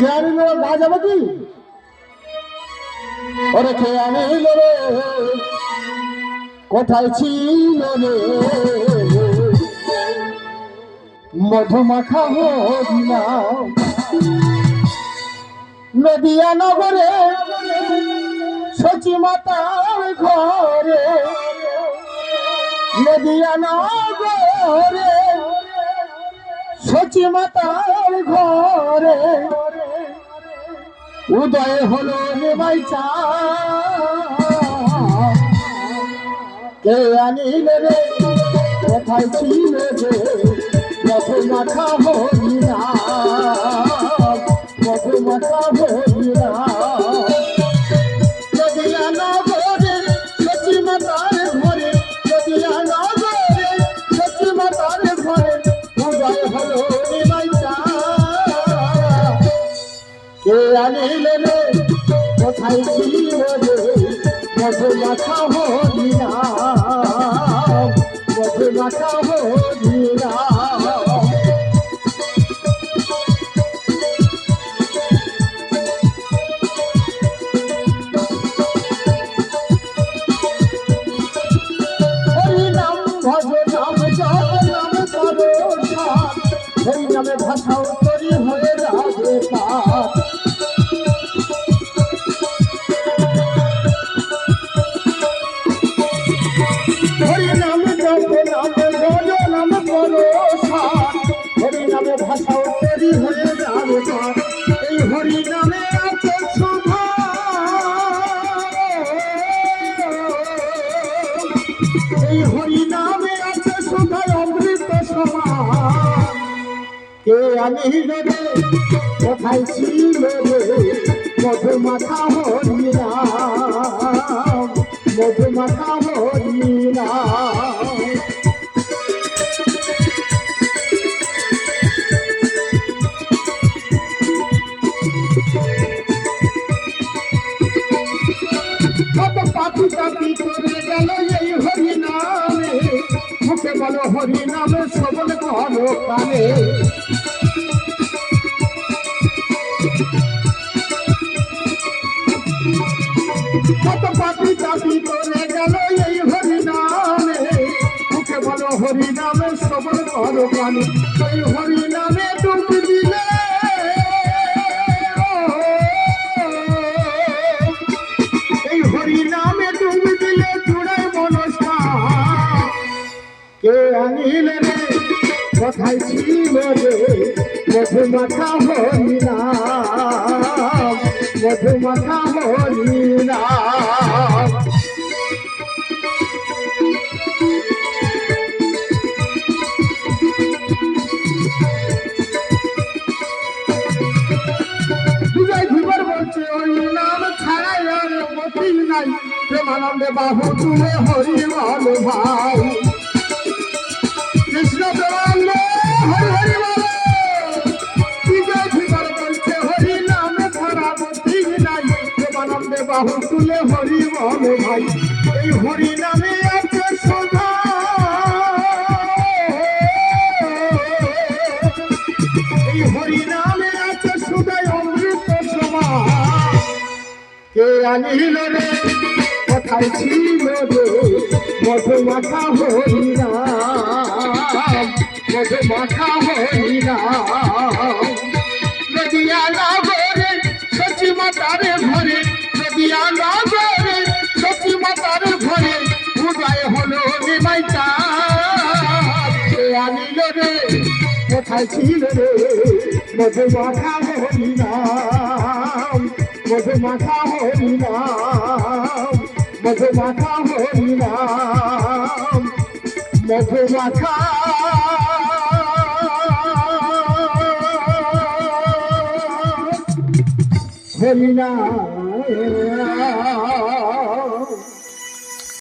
কে আনিল গা যাবে কি? ওরে আনিল রে কোথায় ছিল রে? মধুমাখা হরিনা নদিয়া নগরে সচি মাতার ঘরে। নদিয়া নগরে সচি মাতার ঘরে। উদয় হলো নেবাই চা কে আনিলে রে? কোথায় ছিল রে? মধু মাথা হরিনা মধু কে আনিল রে, কোথায় ছিল রে? মধু মাথা হরিনা মধু মাথা হরিনা ভজ নাম জপ নাম করো হরি নামে ভাষা এই হরি নামে আছে হরি সুধার অমৃত সমান কে আনিল রে? কোথায় ছিল রে? মধু মাথা বলো হরি নাম সবল বলো কানে কত পাপি পাপি করে গেল এই হরি নামে। মুখে বলো হরি নাম সবল বলো কানে এই হরি নামে ডুব দিলে নাম বিজয় ধুবর বলছে, ওই নাম ছাড়াই আর মতি নাই। প্রেমানন্দে বাহু তুলে হরি বল ভাই। বাহু তুলে হরি বল ভাই এই হরি নামে আছে সোধা এই হরি নামে আছে সুদয় অমৃত সমান কে আনিল রে? কোথায় ছিল রে? মধু মাথা হরি নাম মাথা হরি নাম নদিয়া নগরে সচি মাতার ঘরে নদিয়া নগরে সচি মাতার ঘরে, উদয় হলো নিমাই আনিল রে? কোথায় ছিল মাথা হরি নাম মধু মাথা হরি নাম মধু মাথা হরি নাম মধু মাথা न